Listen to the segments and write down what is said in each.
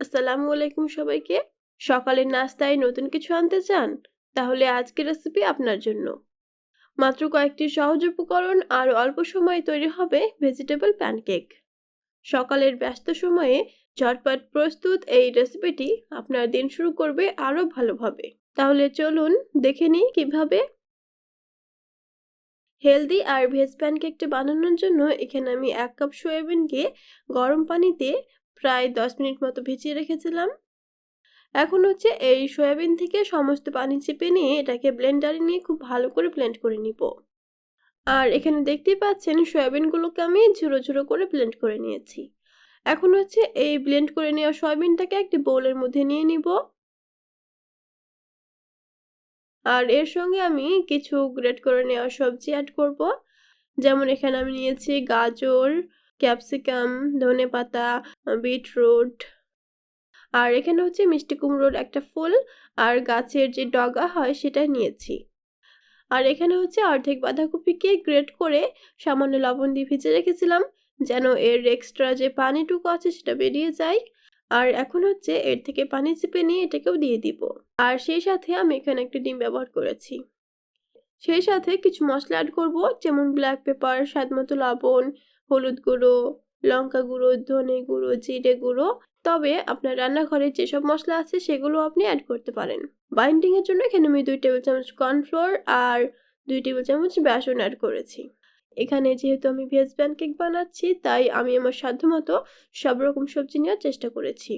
আসসালামু আলাইকুম সবাইকে। সকালের নাস্তায় নতুন কিছু আনতে চান? তাহলে আজকের রেসিপি আপনার জন্য। মাত্র কয়েকটি সহজ উপকরণ আর অল্প সময়ে তৈরি হবে ভেজিটেবল প্যানকেক সকালের ব্যস্ত সময়ে ঝটপট প্রস্তুত এই রেসিপিটি আপনার দিন শুরু করবে আরও ভালোভাবে। তাহলে চলুন দেখে নিই কীভাবে। হেলদি আর ভেজ প্যানকেকটা বানানোর জন্য এখানে আমি এক কাপ সয়াবিনকে গরম পানিতে প্রায় দশ মিনিট মতো ভিজিয়ে রেখেছিলাম। এখন হচ্ছে এই সয়াবিন থেকে সমস্ত পানি চেপে নিয়ে এটাকে ব্লেন্ডারে নিয়ে খুব ভালো করে ব্লেন্ড করে নিব। আর এখানে দেখতেই পাচ্ছেন সয়াবিনগুলোকে আমি ঝুরো ঝুরো করে ব্লেন্ড করে নিয়েছি। এখন হচ্ছে এই ব্লেন্ড করে নেওয়া সয়াবিনটাকে একটি বোলের মধ্যে নিয়ে নিব। আর এর সঙ্গে আমি কিছু গ্রেট করে নেওয়া সবজি অ্যাড করব। যেমন এখানে আমি নিয়েছি গাজর ক্যাপসিকাম, ধনে পাতা বিটরুট। আর এখানে হচ্ছে মিষ্টি কুমড়োর একটা ফুল আর গাছের যে ডগা হয় সেটা নিয়েছি। আর এখানে হচ্ছে অর্ধেক বাঁধাকপিকে গ্রেট করে সামান্য লবণ দিয়ে ভিজে রেখেছিলাম যেন এর এক্সট্রা যে পানিটুকু আছে সেটা বেরিয়ে যায়। আর এখন হচ্ছে এর থেকে পানি চিপে নিয়ে এটাকেও দিয়ে দিব। আর সেই সাথে আমি এখানে একটা ডিম ব্যবহার করেছি। সেই সাথে কিছু মশলা অ্যাড করব যেমন ব্ল্যাক পেপার স্বাদ মতো লবণ হলুদ গুঁড়ো, লঙ্কা গুঁড়ো, ধনে গুঁড়ো, জিরে গুঁড়ো। তবে আপনার রান্নাঘরে যেসব মশলা আছে সেগুলো আপনি অ্যাড করতে পারেন। বাইন্ডিং এর জন্য এখানে আমি দুই টেবিল চামচ কর্নফ্লোর আর দুই টেবিল চামচ বেসন অ্যাড করেছি। এখানে যেহেতু আমি ভেজ প্যানকেক বানাচ্ছি, তাই আমি আমার সাধ্যমতো সব রকম সবজি নেওয়ার চেষ্টা করেছি।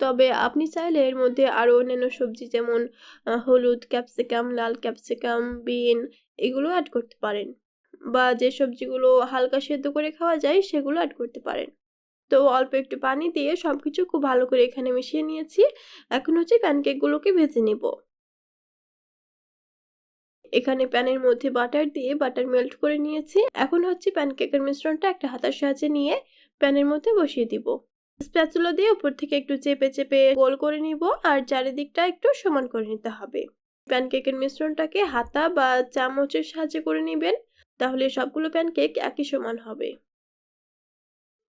তবে আপনি চাইলে এর মধ্যে আরও অন্যান্য সবজি যেমন হলুদ ক্যাপসিকাম লাল ক্যাপসিকাম বিন এগুলো অ্যাড করতে পারেন। বা যে সবজিগুলো হালকা সেদ্ধ করে খাওয়া যায়, সেগুলো অ্যাড করতে পারেন। তো অল্প একটু পানি দিয়ে সব কিছু খুব ভালো করে এখানে মিশিয়ে নিয়েছি। এখন হচ্ছে প্যানকেকগুলোকে ভেজে নিব। এখানে প্যানের মধ্যে বাটার দিয়ে বাটার মেল্ট করে নিয়েছি। এখন হচ্ছে প্যানকেকের মিশ্রণটা একটা হাতার সাহায্যে নিয়ে প্যানের মধ্যে বসিয়ে দিব। স্প্যাচুলা দিয়ে উপর থেকে একটু চেপে চেপে গোল করে নিব আর চারিদিকটা একটু সমান করে নিতে হবে। প্যানকেকের মিশ্রণটাকে হাতা বা চামচের সাহায্যে করে নেবেন। তাহলে সবগুলো প্যানকেক একই সমান হবে।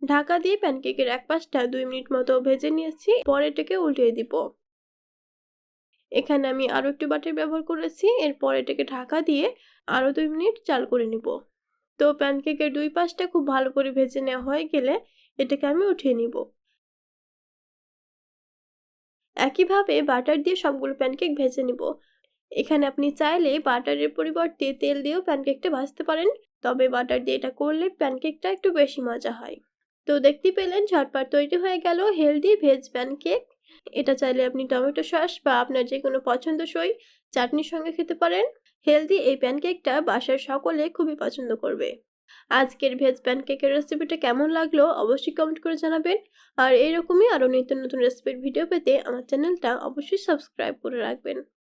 ঢাকা দিয়ে প্যানকেকের এক পাশটা দুই মিনিট মতো ভেজে নিয়েছি, পরে এটাকে উল্টিয়ে দিব। এখানে আমি আরও একটু বাটার ব্যবহার করেছি, এরপর এটাকে ঢাকা দিয়ে আরও দুই মিনিট চাল করে নিব। তো প্যানকেকের দুই পাশটা খুব ভালো করে ভেজে নেওয়া হয়ে গেলে এটাকে আমি উঠিয়ে নিব। একইভাবে বাটার দিয়ে সবগুলো প্যানকেক ভেজে নিব। এখানে আপনি চাইলে বাটারের পরিবর্তে তেল দিয়েও প্যানকেকটা ভাজতে পারেন। তবে বাটার দিয়ে এটা করলে প্যানকেকটা একটু বেশি মজা হয়। তো দেখতে পেলেন ঝটপট তৈরি হয়ে গেল হেলদি ভেজ প্যানকেক। এটা চাইলে আপনি টমেটো সস বা আপনার যে কোনো পছন্দসই চাটনির সঙ্গে খেতে পারেন। হেলদি এই প্যানকেকটা বাসার সকলে খুবই পছন্দ করবে। আজকের ভেজ প্যানকেকের রেসিপিটা কেমন লাগল অবশ্যই কমেন্ট করে জানাবেন। আর এরকমই আরও নিত্য নতুন রেসিপির ভিডিও পেতে আমার চ্যানেলটা অবশ্যই সাবস্ক্রাইব করে রাখবেন।